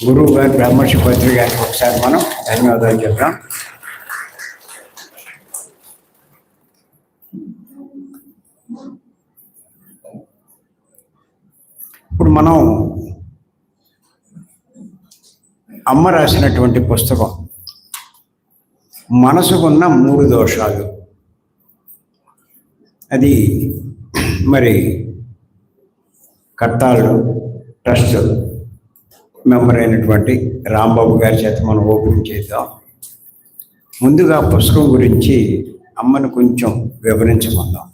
గురువు గారు బ్రహ్మర్షి పత్రి గారికి ఒకసారి మనం ధన్యవాదాలు చెప్తాం ఇప్పుడు మనం అమ్మ రాసినటువంటి పుస్తకం మనసుకున్న మూడు దోషాలు. అది మరి కట్టాలు ట్రస్ట్ మెంబర్ అయినటువంటి రాంబాబు గారి చేత మనం ఓపెన్ చేద్దాం. ముందుగా పుస్తకం గురించి అమ్మను కొంచెం వివరించమందాం.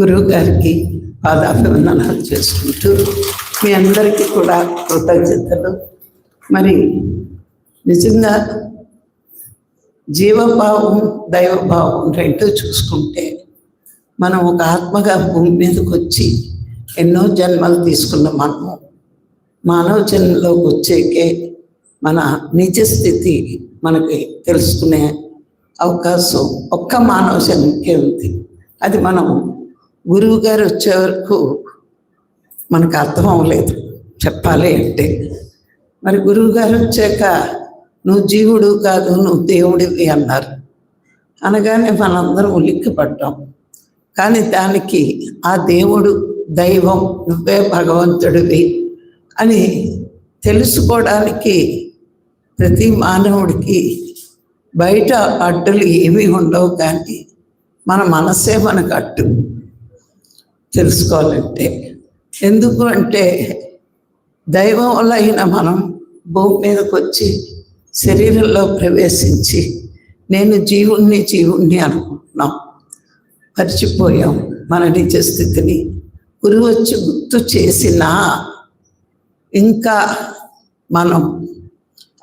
గురువు గారికి పాదాభివందనాలు చేసుకుంటూ మీ అందరికీ కూడా కృతజ్ఞతలు. మరి నిజంగా జీవభావం దైవభావం రెండు చూసుకుంటే మనం ఒక ఆత్మగా భూమి మీదకి వచ్చి ఎన్నో జన్మలు తీసుకున్న మనము. మానవ జన్మలోకి వచ్చేకే మన నిజ స్థితి మనకి తెలుసుకునే అవకాశం ఒక్క మానవ జన్మకే ఉంది. అది మనం గురువు గారు వచ్చే వరకు మనకు అర్థం అవ్వలేదు. చెప్పాలి అంటే మరి గురువు గారు వచ్చాక నువ్వు జీవుడు కాదు నువ్వు దేవుడివి అన్నారు. అనగానే మనందరం ఉలిక్కి పడ్డాం కానీ దానికి ఆ దేవుడు దైవం నువ్వే భగవంతుడివి అని తెలుసుకోవడానికి ప్రతి మానవుడికి బయట అడ్డులు ఏమీ ఉండవు కానీ మన మనసే మనకు అడ్డు తెలుసుకోవాలంటే. ఎందుకు అంటే దైవం వల్ల అయిన మనం భూమి మీదకి వచ్చి శరీరంలో ప్రవేశించి నేను జీవుణ్ణి జీవుణ్ణి అనుకుంటున్నాం. మర్చిపోయాం మన నిజ స్థితిని. గురువు వచ్చి గుర్తు చేసినా ఇంకా మనం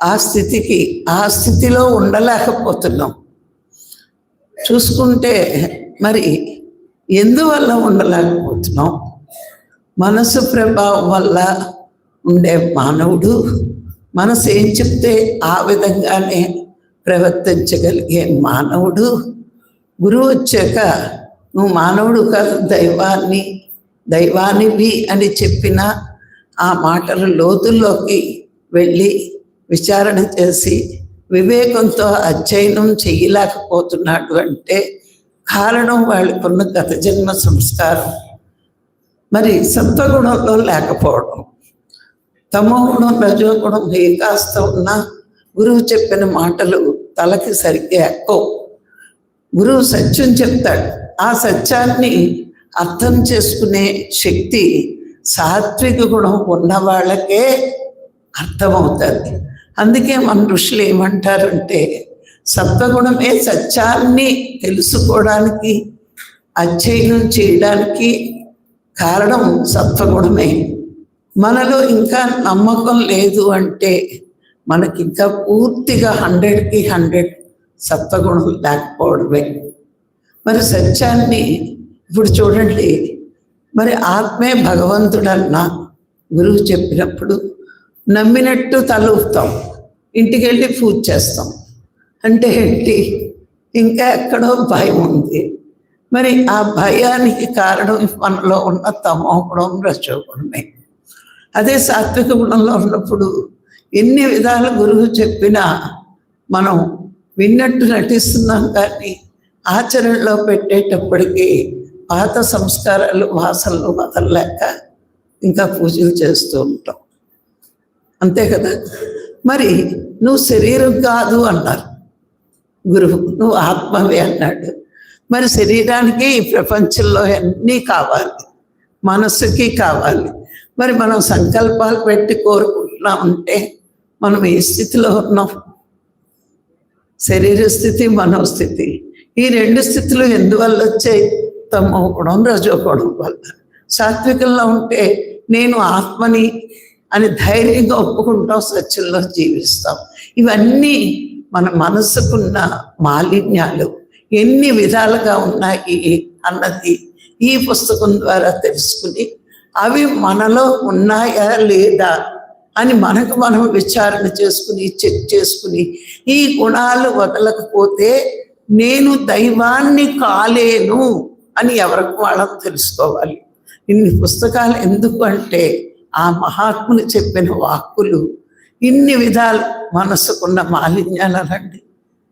ఆ స్థితికి ఆ స్థితిలో ఉండలేకపోతున్నాం. చూసుకుంటే మరి ఎందువల్ల ఉండలేకపోతున్నాం? మనసు ప్రభావం వల్ల ఉండే మానవుడు మనసు ఏం చెప్తే ఆ విధంగానే ప్రవర్తించగలిగే మానవుడు గురువు వచ్చాక నువ్వు మానవుడు కాదు దైవాన్ని దైవానివి అని చెప్పిన ఆ మాటల లోతుల్లోకి వెళ్ళి విచారణ చేసి వివేకంతో అధ్యయనం చేయలేకపోతున్నాడు అంటే కారణం వాళ్ళకున్న గత జన్మ సంస్కారం. మరి సత్వగుణంలో లేకపోవడం తమోగుణం రజోగుణం ఏ కాస్త ఉన్నా గురువు చెప్పిన మాటలు తలకి సరిగ్గా ఎక్కువ. గురువు సత్యం చెప్తాడు. ఆ సత్యాన్ని అర్థం చేసుకునే శక్తి సాత్విక గుణం ఉన్న వాళ్ళకే అర్థమవుతుంది. అందుకే మన ఋషులు ఏమంటారంటే సత్వగుణమే సత్యాన్ని తెలుసుకోవడానికి అధ్యయనం చేయడానికి కారణం సత్వగుణమే. మనలో ఇంకా నమ్మకం లేదు అంటే మనకి ఇంకా పూర్తిగా హండ్రెడ్కి హండ్రెడ్ సత్వగుణం లేకపోవడమే. మరి సత్యాన్ని ఇప్పుడు చూడండి. మరి ఆత్మే భగవంతుడన్న గురువు చెప్పినప్పుడు నమ్మినట్టు తలూపుతాం. ఇంటికి వెళ్ళి పూజ చేస్తాం. అంటే ఏంటి? ఇంకా ఎక్కడో భయం ఉంది. మరి ఆ భయానికి కారణం మనలో ఉన్న తమో గుణం రచోగుణమే అదే సాత్విక గుణంలో ఉన్నప్పుడు ఎన్ని విధాల గురువు చెప్పినా మనం విన్నట్టు నటిస్తున్నాం కానీ ఆచరణలో పెట్టేటప్పటికీ పాత సంస్కారాలు వాసనలు వదలలేక ఇంకా పూజలు చేస్తూ ఉంటాం. అంతే కదా? మరి నువ్వు శరీరం కాదు అన్నారు. గురువు నువ్వు ఆత్మవే అన్నాడు. మరి శరీరానికి ఈ ప్రపంచంలో అన్నీ కావాలి. మనస్సుకి కావాలి. మరి మనం సంకల్పాలు పెట్టి కోరుకుంటున్నామంటే మనం ఏ స్థితిలో ఉన్నాం? శరీర స్థితి మనోస్థితి ఈ రెండు స్థితులు ఎందువల్ల వచ్చాయి తమోగుణం రజోగుణం వల్ల సాత్వికంలో ఉంటే నేను ఆత్మని అని ధైర్యంగా ఒప్పుకుంటాం సత్యంలో జీవిస్తాం. ఇవన్నీ మన మనసుకున్న మాలిన్యాలు. ఎన్ని విధాలుగా ఉన్నాయి అన్నది ఈ పుస్తకం ద్వారా తెలుసుకుని అవి మనలో ఉన్నాయా లేదా అని మనకు మనం విచారణ చేసుకుని చెక్ చేసుకుని ఈ గుణాలు వదలకపోతే నేను దైవాన్ని కాలేను అని ఎవరికి వాళ్ళని తెలుసుకోవాలి. ఇన్ని పుస్తకాలు ఎందుకు అంటే ఆ మహాత్ముని చెప్పిన వాక్కులు ఇన్ని విధాలు మనసుకున్న మాలిన్యాలనండి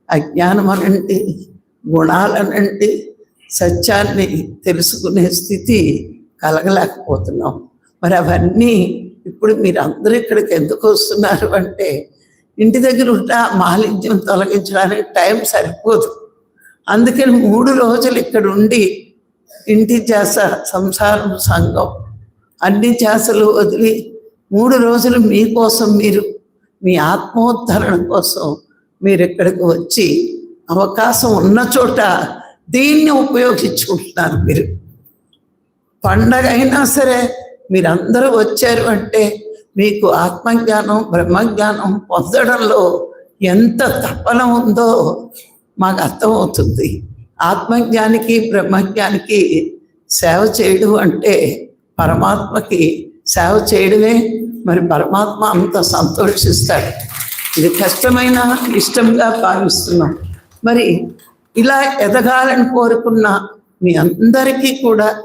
అజ్ఞానం అనండి గుణాలనండి సత్యాన్ని తెలుసుకునే స్థితి కలగలేకపోతున్నాం. మరి అవన్నీ ఇప్పుడు మీరు అందరూ ఇక్కడికి ఎందుకు వస్తున్నారు అంటే ఇంటి దగ్గర ఉంటే ఆ మాలిన్యం తొలగించడానికి టైం సరిపోదు. అందుకని మూడు రోజులు ఇక్కడ ఉండి ఇంటి చేస సంసారం సంఘం అన్ని చేసలు వదిలి మూడు రోజులు మీకోసం మీరు మీ ఆత్మోద్ధరణ కోసం మీరు ఇక్కడికి వచ్చి అవకాశం ఉన్న చోట దీన్ని ఉపయోగించుకుంటున్నారు మీరు. పండగ అయినా సరే మీరందరూ వచ్చారు అంటే మీకు ఆత్మజ్ఞానం బ్రహ్మజ్ఞానం పొందడంలో ఎంత తపన ఉందో మాకు అర్థమవుతుంది. ఆత్మజ్ఞానికి బ్రహ్మజ్ఞానికి సేవ చేయడం అంటే పరమాత్మకి సేవ చేయడమే. మరి పరమాత్మ అంత సంతోషిస్తాడు. ఇది కష్టమైన ఇష్టంగా భావిస్తున్నాం. మరి ఇలా ఎదగాలని కోరుకున్న మీ అందరికీ కూడా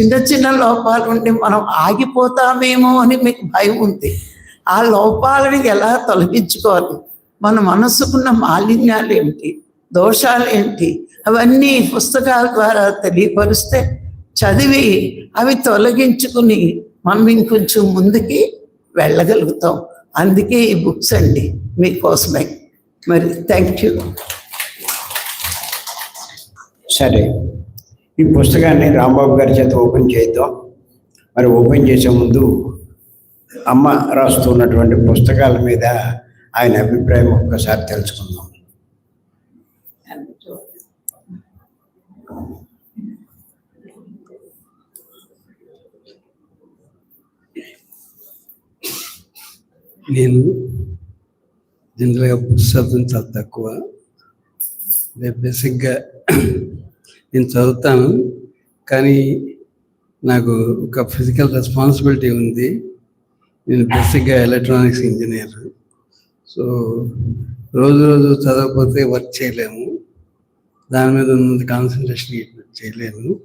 చిన్న చిన్న లోపాలు ఉండి మనం ఆగిపోతామేమో అని మీకు భయం ఉంది. ఆ లోపాలని ఎలా తొలగించుకోవాలి? మన మనసుకున్న మాలిన్యాలు ఏమిటి? దోషాలు ఏంటి? అవన్నీ పుస్తకాల ద్వారా తెలియపరిస్తే చదివి అవి తొలగించుకుని మనం ఇంకొంచెం ముందుకి వెళ్ళగలుగుతాం. అందుకే ఈ బుక్స్ అండి మీకోసమే. మరి థ్యాంక్ యూ. సరే. ఈ పుస్తకాన్ని రాంబాబు గారి చేత ఓపెన్ చేద్దాం. మరి ఓపెన్ చేసే ముందు అమ్మ రాస్తున్నటువంటి పుస్తకాల మీద ఆయన అభిప్రాయం ఒక్కసారి తెలుసుకుందాం. నేను జనరల్గా పుస్తకం చాలా తక్కువ. బేసిక్గా నేను చదువుతాను. కానీ నాకు ఒక ఫిజికల్ రెస్పాన్సిబిలిటీ ఉంది. నేను బేసిక్గా ఎలక్ట్రానిక్స్ ఇంజనీర్. సో రోజు రోజు చదవకపోతే వర్క్ చేయలేము. దాని మీద ఉన్నంత కాన్సన్ట్రేషన్ చేయలేము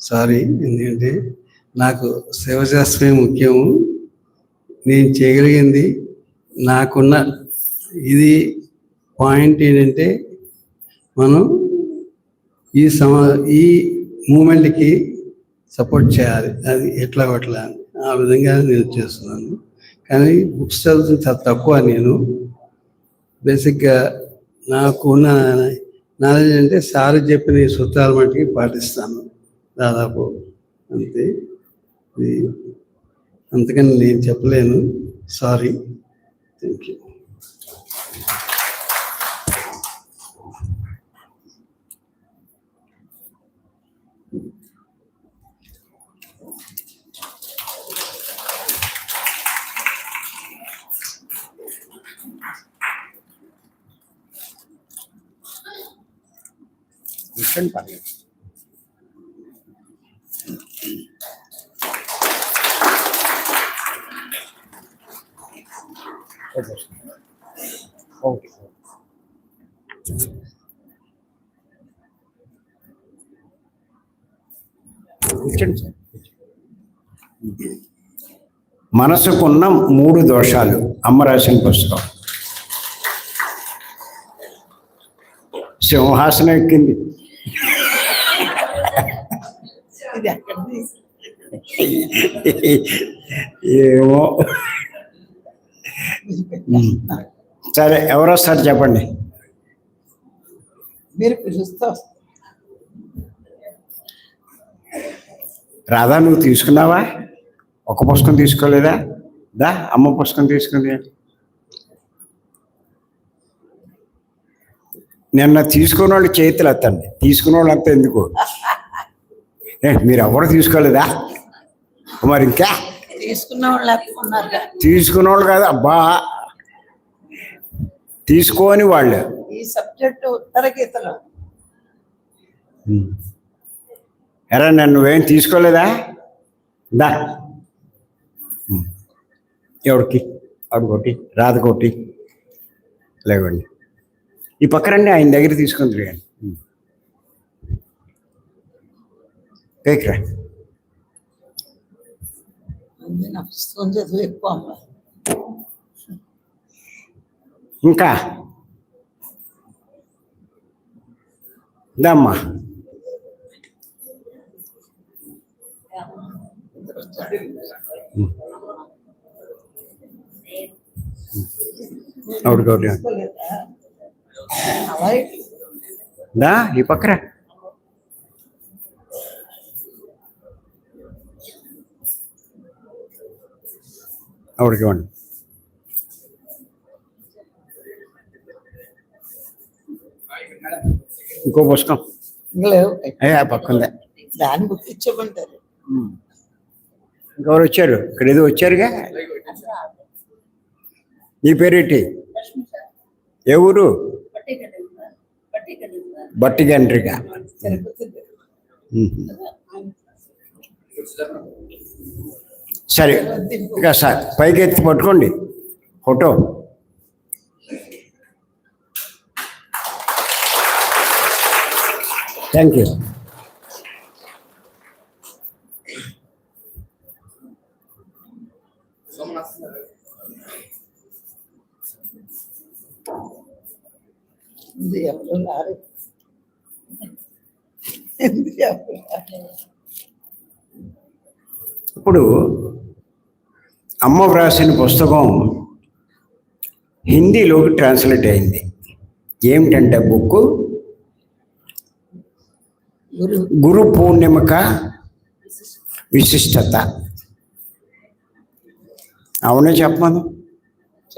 సారీ ఎందుకంటే నాకు సేవ చేస్తమే ముఖ్యము. నేను చేయగలిగింది. నాకున్న ఇది పాయింట్ ఏంటంటే మనం ఈ సమ ఈ మూమెంట్కి సపోర్ట్ చేయాలి. అది ఎట్లా అట్లా అని. ఆ విధంగా నేను చేస్తున్నాను. కానీ బుక్స్ చదువుతుంది చాలా తక్కువ నేను. బేసిక్గా నాకున్న నాలెడ్జ్ అంటే సార్ చెప్పిన సూత్రాలు సూత్రాల పాటిస్తాను. దాదాపు అంతే. అందుకని నేను చెప్పలేను. సారీ థ్యాంక్ యూ కూర్చోండి ఓకే మనసుకున్న మూడు దోషాలు అమ్మ రాసిన పుస్తకం. సింహాసనం ఎక్కింది. ఏమో. సరే ఎవరు వస్తారు చెప్పండి. మీరు పిలుస్తూ. రాధా నువ్వు తీసుకున్నావా? ఒక పుస్తకం తీసుకోలేదా? దా అమ్మ పుస్తకం తీసుకుంది. నిన్న తీసుకున్న వాళ్ళు చేతులు ఎత్తండి. తీసుకున్న వాళ్ళు అంతా ఎందుకు? ఏ, మీరు ఎవరు తీసుకోలేదా? మరి ఇంకా? తీసుకున్న వాళ్ళు కాదు అబ్బా. తీసుకోని వాళ్ళు. ఈ సబ్జెక్ట్ ఉత్తర గీతలో. ఎరా నన్ను నువ్వేం తీసుకోలేదా? దా. ఉమ్. ఎవరికి ఆవిడకొట్టి రాధకొట్టి లేవండి. ఈ పక్కనండి ఆయన దగ్గర తీసుకుని తిరగండి. ఉమ్. పైకి రా ఉంది నాకు పుస్తకం చదువు ఎక్కువ అమ్మ ఇంకా దమ్మా అవుడుకోడు అలాగే దా ఈ పక్కన అవుడుకోండి ఇంకో పుస్తకం. ఇంకా లేవు ఏ ఆ పక్క ఉందే. దాని బుక్ ఇచ్చమంటారు ఇంకెవరు వచ్చారు? ఇక్కడ ఏదో వచ్చారుగా? నీ పేరేంటి? ఏ ఊరు? బట్టిగండ్రిగా. సరే ఇక సార్ పైకి ఎత్తి పట్టుకోండి. ఫోటో. Thank you. ఇది ఎవరు రారు ఇది ఎవరు రారు. ఇప్పుడు అమ్మ వ్రాసిన పుస్తకం హిందీలోకి ట్రాన్స్లేట్ అయింది. ఏమిటంటే బుక్? గురు గురు పూర్ణిమక విశిష్టత. అవునే చెప్పమను?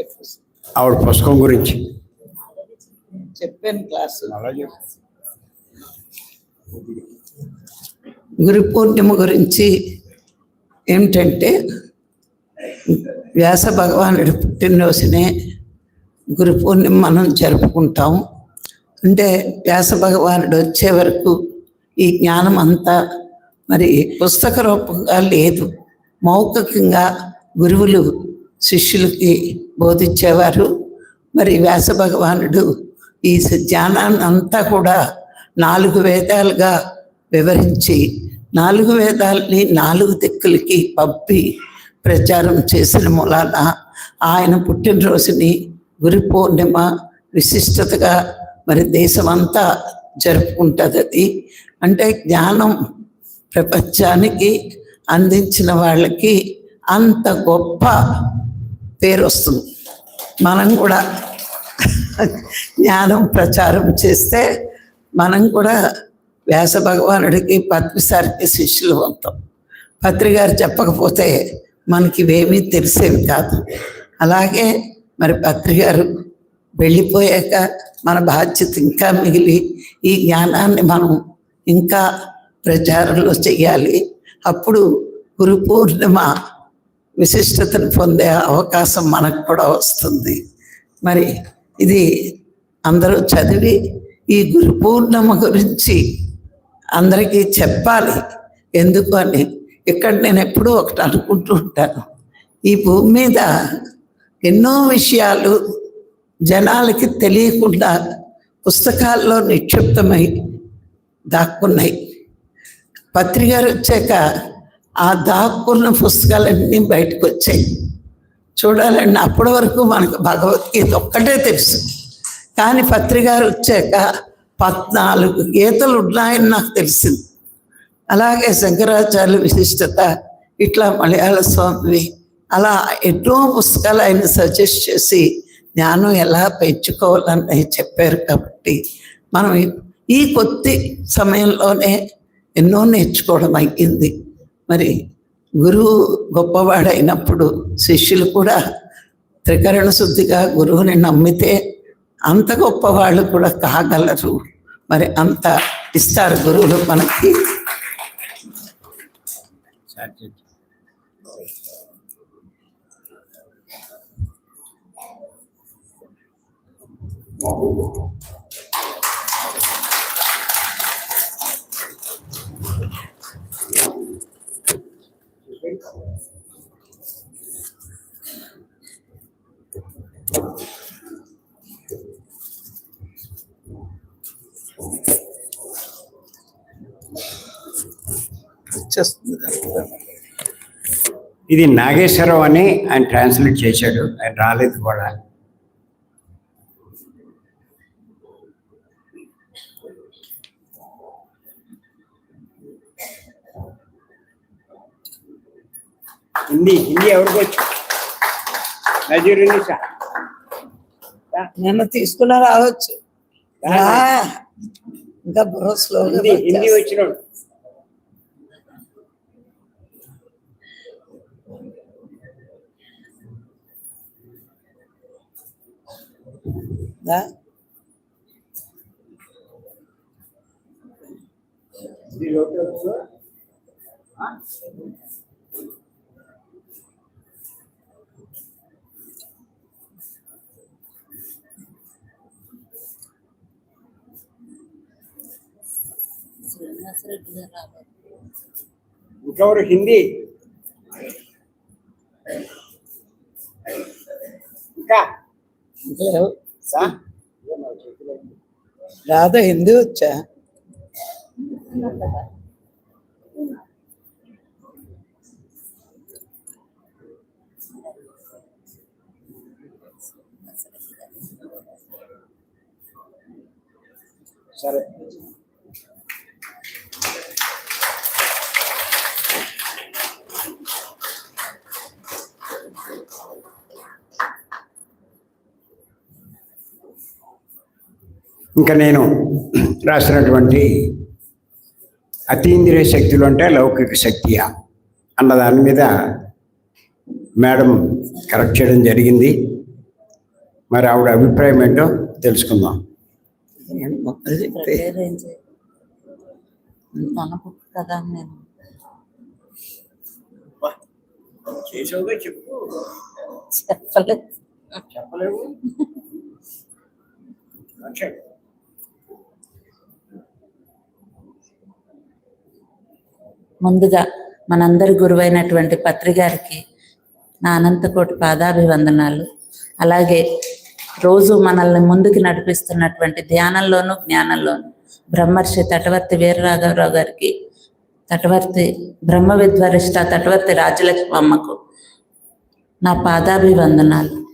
చెప్పు ఆవిడ పుస్తకం గురించి. చెప్పాను క్లాసు. గురు పూర్ణిమ గురించి ఏమిటంటే వ్యాస భగవానుడి పుట్టినరోజునే గురు పూర్ణిమ మనం జరుపుకుంటాం. అంటే వ్యాస భగవానుడు వచ్చే వరకు ఈ జ్ఞానం అంతా మరి పుస్తక రూపంగా లేదు. మౌఖికంగా గురువులు శిష్యులకి బోధించేవారు. మరి వ్యాస భగవానుడు ఈ జ్ఞానాన్ని అంతా కూడా నాలుగు వేదాలుగా వివరించి నాలుగు వేదాలని నాలుగు దిక్కులకి పంపి ప్రచారం చేసిన మూలాన ఆయన పుట్టినరోజుని గురు పూర్ణిమ విశిష్టతగా మరి దేశమంతా జరుపుకుంటుంది. అది అంటే జ్ఞానం ప్రపంచానికి అందించిన వాళ్ళకి అంత గొప్ప పేరు వస్తుంది. మనం కూడా జ్ఞానం ప్రచారం చేస్తే మనం కూడా వ్యాస భగవానుడికి పత్రిసారికి శిష్యులు అవుతాం. పత్రి గారు చెప్పకపోతే మనకి ఇవేమీ తెలిసేవి కాదు. అలాగే మరి పత్రికారు వెళ్ళిపోయాక మన బాధ్యత ఇంకా మిగిలి ఈ జ్ఞానాన్ని మనం ఇంకా ప్రచారంలో చేయాలి అప్పుడు గురు పూర్ణిమ విశిష్టతను పొందే అవకాశం మనకు కూడా వస్తుంది. మరి ఇది అందరూ చదివి ఈ గురు పూర్ణిమ గురించి అందరికీ చెప్పాలి. ఎందుకు అని ఇక్కడ నేను ఎప్పుడూ ఒకటి అనుకుంటూ ఉంటాను. ఈ భూమి మీద ఎన్నో విషయాలు జనాలకి తెలియకుండా పుస్తకాల్లో నిక్షిప్తమై దాక్కున్నాయి. పత్రికారు వచ్చాక ఆ దాక్కున్న పుస్తకాలన్నీ బయటకు వచ్చాయి. చూడాలండి అప్పటి వరకు మనకు భగవద్గీత ఒక్కటే తెలుసు. కానీ పత్రికారు వచ్చాక పద్నాలుగు గీతలు ఉన్నాయని నాకు తెలిసింది. అలాగే శంకరాచార్య విశిష్టత ఇట్లా మలయాళ స్వామి అలా ఎన్నో పుస్తకాలు ఆయన సజెస్ట్ చేసి జ్ఞానం ఎలా పెంచుకోవాలని చెప్పారు కాబట్టి మనం ఈ కొద్ది సమయంలోనే ఎన్నో నేర్చుకోవడం అయ్యింది. మరి గురువు గొప్పవాడైనప్పుడు శిష్యులు కూడా త్రికరణ శుద్ధిగా గురువుని నమ్మితే అంత గొప్పవాళ్ళు కూడా కాగలరు. మరి అంత ఇస్తారు గురువులు మనకి. That Thank you. వచ్చేస్తుంది ఇది నాగేశ్వరరావు అని ఆయన ట్రాన్స్లేట్ చేశాడు. ఆయన రాలేదు కూడా. హిందీ హిందీ ఎవరికి వచ్చు? నజీరునిసా నిన్న తీసుకున్నా రావచ్చు. ఇంకా బుర్ర హిందీ. వచ్చినోడు. రా. ఇంకెవరు హిందీ ఇంకా లేవు. సా? రాదా హిందీ వచ్చా సరే ఇంకా నేను రాసినటువంటి అతీంద్రియ శక్తులు అంటే లౌకిక శక్తియా అన్న దాని మీద మేడం కరెక్ట్ చేయడం జరిగింది. మరి ఆవిడ అభిప్రాయం ఏంటో తెలుసుకుందాం. ఏమో, అది చెప్పే. ప్రిపేర్ ఏం చేయ తన బుక్ కదా అని నేను చేసావుగా చెప్పు చెప్పలేదు చెప్పలేవు ముందుగా మనందరి గురువైనటువంటి పత్రి గారికి నా అనంతకోటి పాదాభివందనాలు. అలాగే రోజు మనల్ని ముందుకు నడిపిస్తున్నటువంటి ధ్యానంలోను జ్ఞానంలోను బ్రహ్మర్షి తటవర్తి వీరరాఘవరావు గారికి తటవర్తి బ్రహ్మ విద్వరిష్ట తటవర్తి రాజలక్ష్మి అమ్మకు నా పాదాభివందనాలు.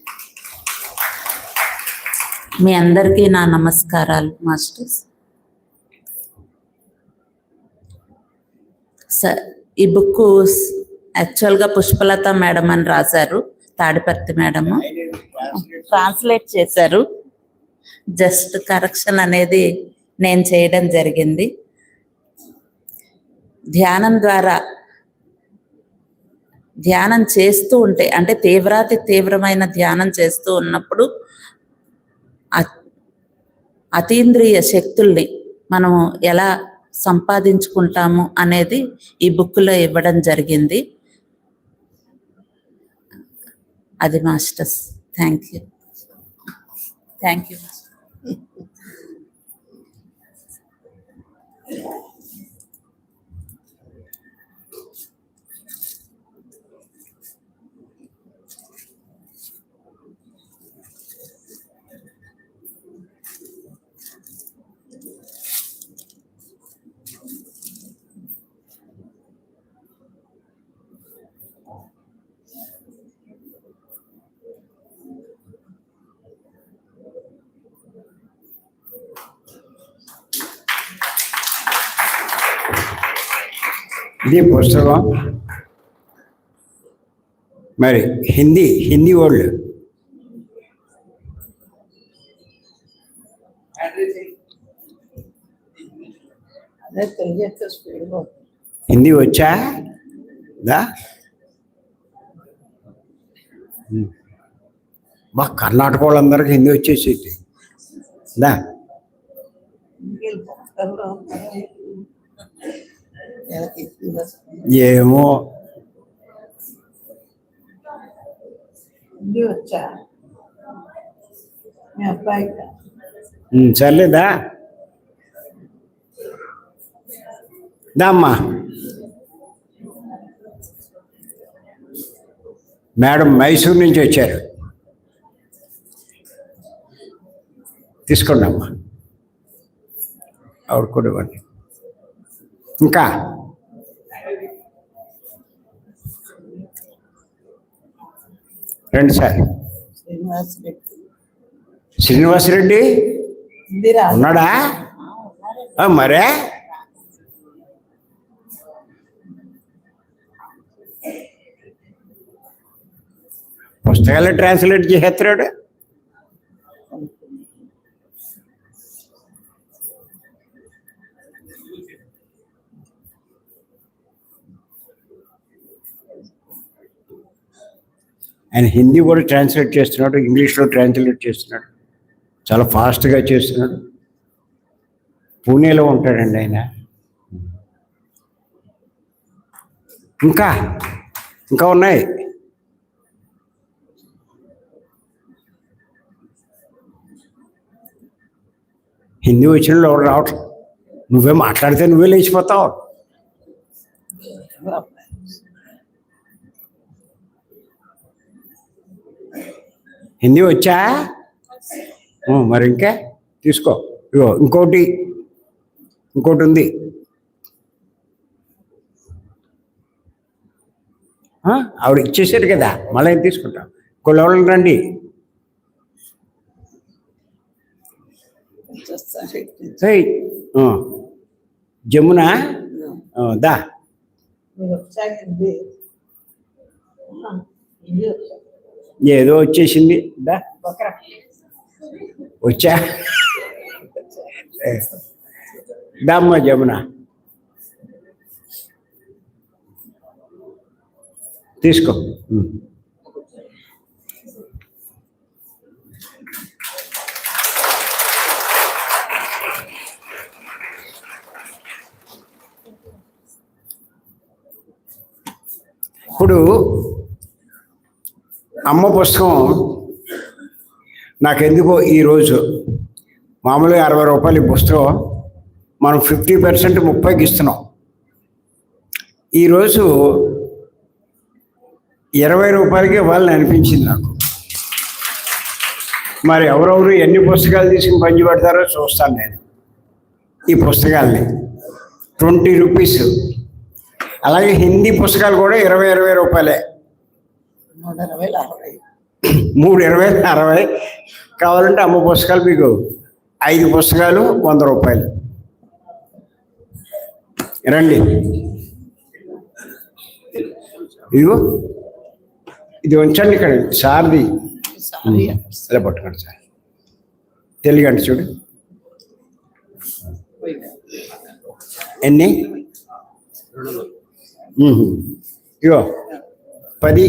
మీ అందరికీ నా నమస్కారాలు మాస్టర్స్. ఈ బుక్ యాక్చువల్గా పుష్పలత మేడం అని రాశారు తాడిపర్తి మేడము. ట్రాన్స్లేట్ చేశారు. జస్ట్ కరెక్షన్ అనేది నేను చేయడం జరిగింది. ధ్యానం ద్వారా ధ్యానం చేస్తూ ఉంటే అంటే తీవ్రాతి తీవ్రమైన ధ్యానం చేస్తూ ఉన్నప్పుడు అ- అతీంద్రియ శక్తుల్ని మనము ఎలా సంపాదించుకుంటాము అనేది ఈ బుక్లో ఇవ్వడం జరిగింది. అది masters. Thank you thank you ఇది పుస్తకం. మరి హిందీ హిందీ వాళ్ళు హిందీ వచ్చా? దా. మా కర్ణాటక వాళ్ళందరికీ హిందీ వచ్చేసేది. దా. ఏమో. హిందీ వచ్చా? మీ అబ్బాయికి? ఉమ్, సర్లేదా దా. అమ్మా మేడం మైసూర్ నుంచి వచ్చారు. తీసుకోండి అమ్మా ఆవిడ కూడా ఇవ్వండి. ఇంకా? రండి సార్ శ్రీనివాస్ రెడ్డి ఉన్నాడా? మరే? పుస్తకాలు ట్రాన్స్లేట్ చేసేస్తున్నాడు. ఆయన హిందీ కూడా ట్రాన్స్లేట్ చేస్తున్నాడు ఇంగ్లీష్లో ట్రాన్స్లేట్ చేస్తున్నాడు. చాలా ఫాస్ట్గా చేస్తున్నాడు. పూణేలో ఉంటాడండి ఆయన. ఇంకా ఇంకా ఉన్నాయి? హిందీ వచ్చిన వాళ్ళు రావట్లేదు నువ్వే మాట్లాడితే నువ్వే లేచిపోతావు. హిందీ వచ్చా? మరి ఇంకా? తీసుకో. ఇగో ఇంకోటి. ఇంకోటి ఉంది. ఆవిడ ఇచ్చేసారు కదా మళ్ళీ తీసుకుంటాం. కొలవలు రండి. ఏయ్, జమున? దా. ఏదో వచ్చేసింది. దా. వచ్చా. దామ్మ జమున. తీసుకో. ఇప్పుడు అమ్మ పుస్తకం నాకెందుకో ఈరోజు? మామూలుగా అరవై రూపాయలు ఈ పుస్తకం. మనం ఫిఫ్టీ పర్సెంట్ ముప్పైకి ఇస్తున్నాం. ఈరోజు ఇరవై రూపాయలకి ఇవ్వాలని అనిపించింది నాకు. మరి ఎవరెవరు ఎన్ని పుస్తకాలు తీసుకుని పంచి పెడతారో చూస్తాను నేను. ఈ పుస్తకాల్ని. Twenty rupees. అలాగే హిందీ పుస్తకాలు కూడా ఇరవై ఇరవై రూపాయలే. నూట ఇరవై అరవై. మూడు ఇరవై అరవై. కావాలంటే అమ్మ పుస్తకాలు మీకు ఐదు పుస్తకాలు వంద రూపాయలు. రండి. ఇదిగో ఇది ఉంచండి ఇక్కడ సార్ది. సారీ. ఇలా పట్టుకోండి సార్. తెలుగండి చూడు. ఎన్ని. ఇగో పది.